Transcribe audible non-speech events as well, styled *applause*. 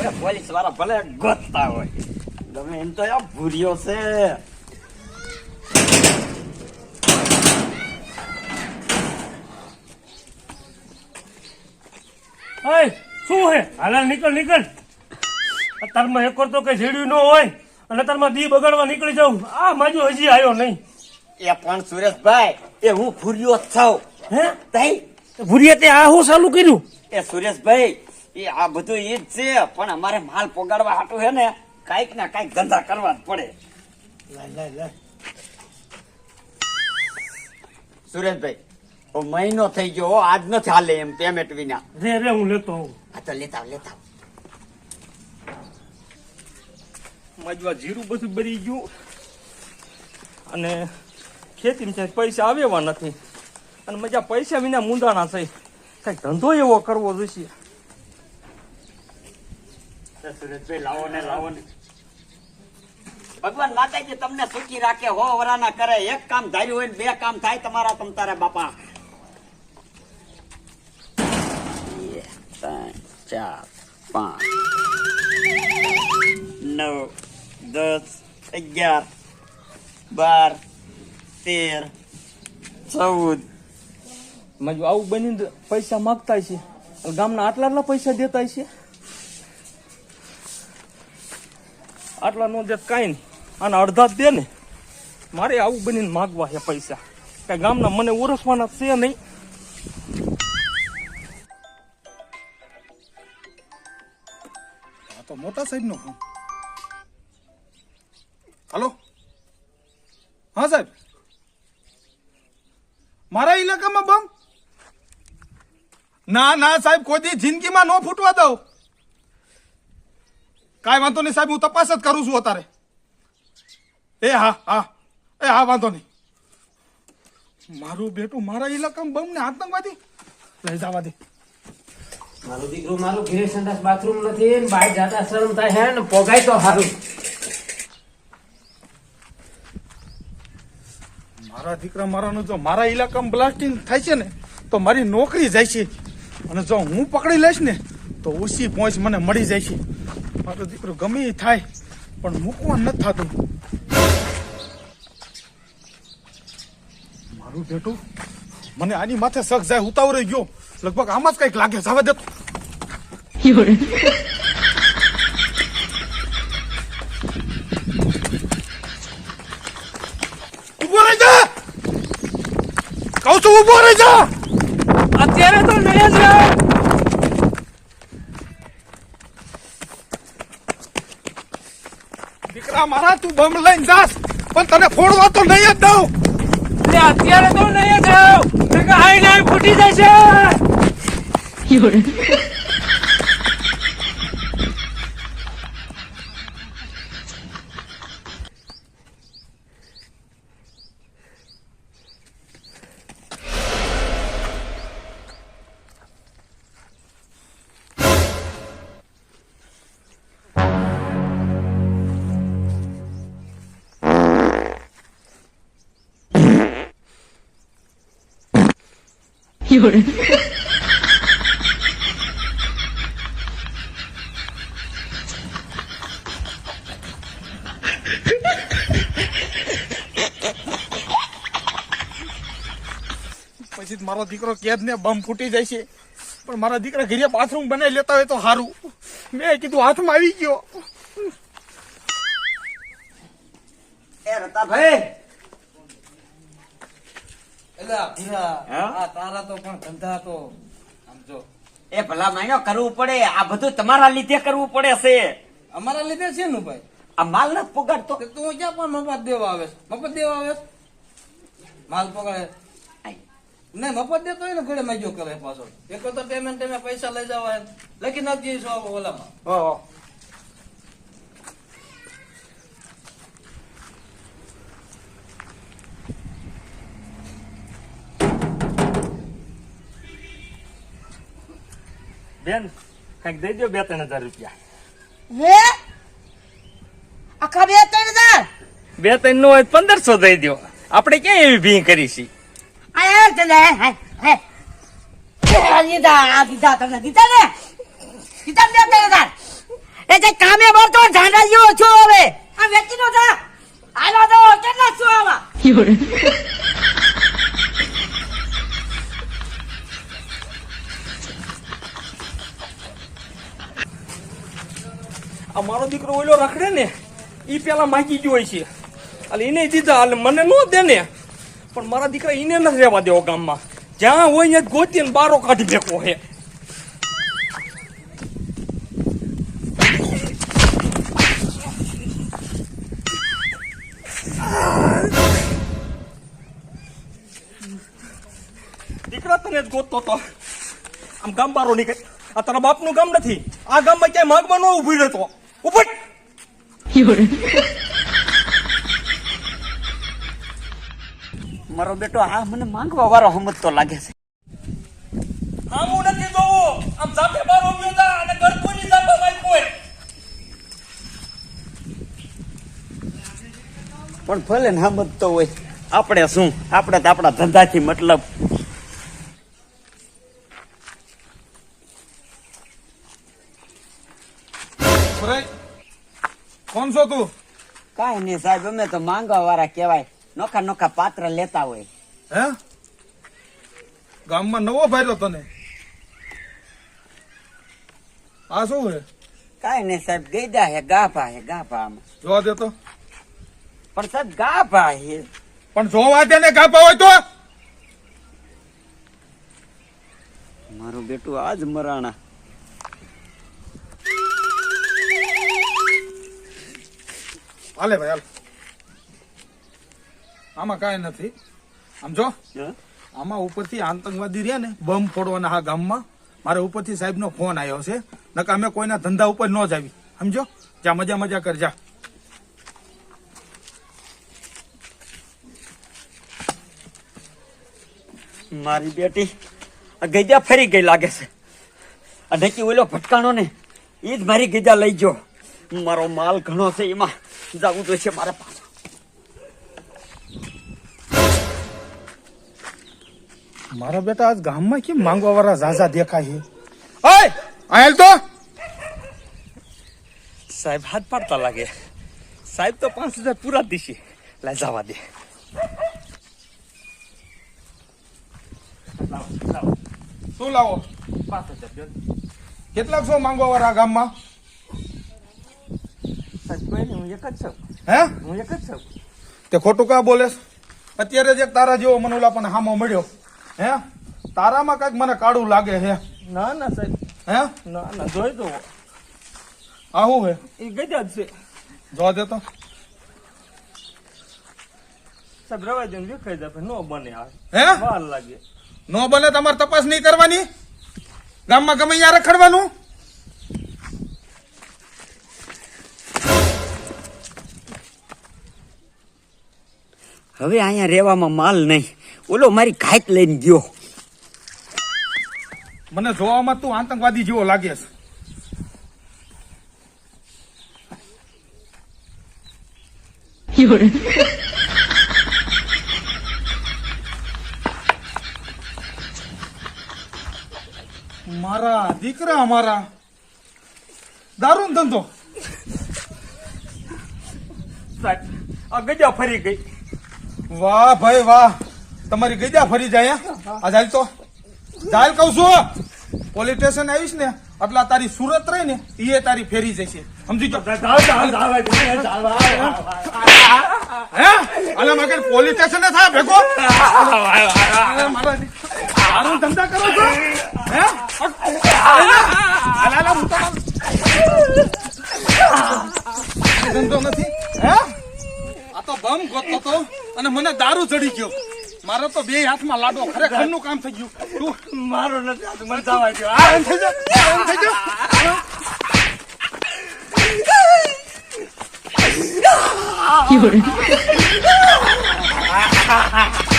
હવે પોલીસવાળા ભલે ગોતતા હોય. તમે એમ તો આ ભૂર્યો છે. અય શું હે? હાલા નીકળ નીકળ. તારમાં એક તો કઈ જેડ્યું ન હોય અને તારમાં દી બગાડવા નીકળી જાઉં. આ માજો હજી આવ્યો નહીં. એ પણ સુરેશભાઈ એ હું ભૂર્યો જ છું. હે? તઈ? ભૂરીએ તે આ હું ચાલુ કર્યું? એ સુરેશભાઈ એ આ બધું એ જ છે પણ અમારે માલ પોગાડવા હાટું હે ને કાંઈક ના કાંઈક ધંધા કરવા જ પડે. લાય લાય લાય. સુરેશભાઈ ઓ મહિનો થઈ ગયો હો, આજ નથી હાલે એમ પેમેન્ટ વિના. રે રે હું લેતો આવું. આ તો લેતા લેતા મજવા જીરું બધું બરી ગયું અને ખેતીમાં ક્યાંય પૈસા આવેવા નથી. અને મજા પૈસા વિના મુંદાણા થઈ. કંઈક ધંધો એવો કરવો જોઈશે. એ સુરેશભાઈ લાવો ને લાવો ને ભગવાન માતાજી તમને સુખી રાખે, હો વરાના કરે. એક કામ ધાર્યું હોય ને બે કામ થાય, તમારા તમ તારા બાપા. ત્રણ, ચાર, પાંચ, નવ, દસ, અગિયાર, બાર, તેર, ચૌદ. મજુ આવું બની પૈસા માગતા છે ગામના આટલા આટલા પૈસા દેતા છે આટલા નો દે કાંઈ નહીં. અને અડધા જ દે ને. મારે આવું બનીને માગવા છે પૈસા. કઈ ગામના મને ઓરસવાના છે નહીં. તો મોટા સાહેબ નો ફોન. હલો? હા, સાહેબ. મારા ઇલાકામાં બમ? ના ના, સાહેબ, કોઈ દી જિંદગીમાં ન ફૂટવા દઉં. કાંઈ વાંધો નહીં સાહેબ હું તપાસ જ કરું છું અત્યારે. એ હા હા. એ હા વાંધો નહીં. મારું બેટું મારા ઇલાકામાં બમ ને આતંકવાદી. લઈ જવા દે. મારું દીકરું મારું ઘરે સંડાસ બાથરૂમ નથી ને બહાર જાતા શરમ થાય હે ને પોગાય તો સારું મારા દીકરા મારાનું જો મારા ઇલાકામાં બ્લાસ્ટિંગ થાય છે ને તો મારી નોકરી જાય છે. અને જો હું પકડી લઈશ ને તો ઓછી પહોંચ મને મળી જાય છે. મારો દીકરો ગમે એ થાય પણ મૂકવા ન થતું. મારું બેટું મને આની માથે શખ જાય ઉતાવળે ગયો. લગભગ આમાં જ કંઈક લાગે જવા દેતો ઊભો રહી જા! કહું છું ઊભો રહી જા! અત્યારે તો નહીં જ દીકરા મારા તું બમ લઈને જાસ પણ તને ફોડવા તો નહીં જ દઉં. અત્યારે તો નહીં જ આઈ નાઈ ફૂટી જશે. પછી મારો દીકરો કેદ ને બમ ફૂટી જાય છે. પણ મારા દીકરા ઘરે બાથરૂમ બનાવી લેતા હોય તો સારું મેં કીધું હાથમાં આવી ગયો. એ રતાભાઈ તારા તો પણ ધંધા તો સમજો એ ભલા માણ્યો કરવું પડે. આ બધું તમારા લીધે કરવું પડે છે. અમારા લીધે છે ને ભાઈ? આ માલ નથી પગાડતો તો તું ક્યાં પણ મફત દેવા આવે મફત દેવા આવે માલ પગાડે નહીં મફત દેતો હોય ને ઘરે મજો કરે પાછો. એક તો પેમેન્ટ તમે પૈસા લઈ જવા. લખી નાખજે છો ઓલામાં. બેન કંઈક દઈ દો બે ત્રણ હજાર રૂપિયા. હે? આખા બે ત્રણ હજાર? બે ત્રણ નો હોય પંદરસો દઈ દો આપણે ક્યાં એવી ભી કરી છે? આ તને હે હે હે આ દીધા તમને દીધા ને? દીધા બે ત્રણ હજાર? જેવો છો હવે આ વેચી નો થા આલો તો કેટલા છો આવા? આ મારો દીકરો ઓલો રખડે ને એ પેલા માગી ગયો હોય છે. એટલે એને દીધા, એટલે મને ન દે ને પણ મારા દીકરા એને ન રહેવા દેવો ગામમાં. જ્યાં હોય ત્યાં ગોતી ને બારો કાઢી ફેંકો હે. દીકરા તને જ ગોતતો તો. આમ ગામ બારો નીકળે. આ તારા બાપનું ગામ નથી. આ ગામમાં ક્યાંય માગવા ન ઊભી રહેતો ઉપર. મારો બેટો આ મને માંગવા વાળો હમત તો લાગે છે. આમ હું નથી જોવું. આમ જાતે બારો ઊભી અને ગરકોની જાપા મારી કોઈ પણ ભલે ને હમત તો હોય આપણે શું? આપણે તો આપણા ધંધાથી મતલબ છો તું? કાંઈ નઈ સાહેબ અમે તો માંગવા વાળા કેવાય નોખા નોખા પાત્ર લેતા હોય. હે? ગામમાં નવો ભાઈરો તને? આ શું હે કાંઈ નહીં સાહેબ ગઈડા હે ગાભા હે ગાભા આમાં. જોવા દે તો. પણ સાહેબ ગાભા હે. પણ જોવા દે ને કાપા હોય તો? મારું બેટું આજ મરાણા. હાલે ભાઈ હાલ. આમાં કાંઈ નથી. આમ જો આમાં ઉપરથી આતંકવાદી રહ્યા ને બમ ફોડવાના આ ગામમાં. મારે ઉપરથી સાહેબનો ફોન આવ્યો છે. નકા અમે કોઈના ધંધા ઉપર ન જ આવી. સમજો? જા મજા મજા કરજા મારી બેટી આ ગઈડા ફરી ગઈ લાગે છે. અને ઓલો ભટકાણો ને એ જ મારી ગીજા લઈ ગયો. મારો માલ ઘણો છે એમાં. જવું છે મારે પાછું મારા બેટા આજ ગામમાં કેમ માંગવા વાળા ઝાઝા દેખાય છે? ઓય આયલ તો! સાહેબ હાથ પાડતા લાગે. સાહેબ તો પાંચ હજાર પૂરા દીશે. લે જવા દે. શું લાવો? પાંચ હજાર. કેટલાક છો માંગવા વાળા ગામમાં? હું એક જ છું. હે? હું એક જ છું. તે ખોટું કા બોલેસ અત્યારે જ તારા જેવો મને ઓલા પણ હામો મળ્યો. હે? તારામાં કંઈક મને કાળું લાગે છે. ના ના સાહેબ. હે? ના ના જોઈ દો આ શું હે એ ગજા જ છે. જોવા દે તો. સાહેબ રવા દે વિખાઈ જાય નો બને આ. હે? વાર લાગે. નો બને તમારે તપાસ નહીં કરવાની? ગામમાં ગમે ત્યાં રખડવાનું? હવે અહીંયા રહેવામાં માલ નહીં. ઓલો મારી ઘાટ લઈને ગયો. મને જોવામાં તું આતંકવાદી જેવો લાગે છે. મારા દીકરા મારા દારૂ ધંધો. આ ગજા ફરી ગઈ. વાહ ભાઈ વાહ તમારી ગઈડા ફરી જાય હે? આ જાય તો જાય કહું છું પોલીસ સ્ટેશન આવીશ ને આટલા તારી સુરત રહી ને એ તારી ફેરી જશે સમજી જો હે અલા મગર પોલીસ સ્ટેશન થાય ભેગો મારો તો બે હાથમાં લાડો ખરેખરનું કામ થઈ ગયું. તું મારો નથી આવતું, મને જવા દો આ એમ થઈ જા એમ થઈ જા *laughs* *laughs*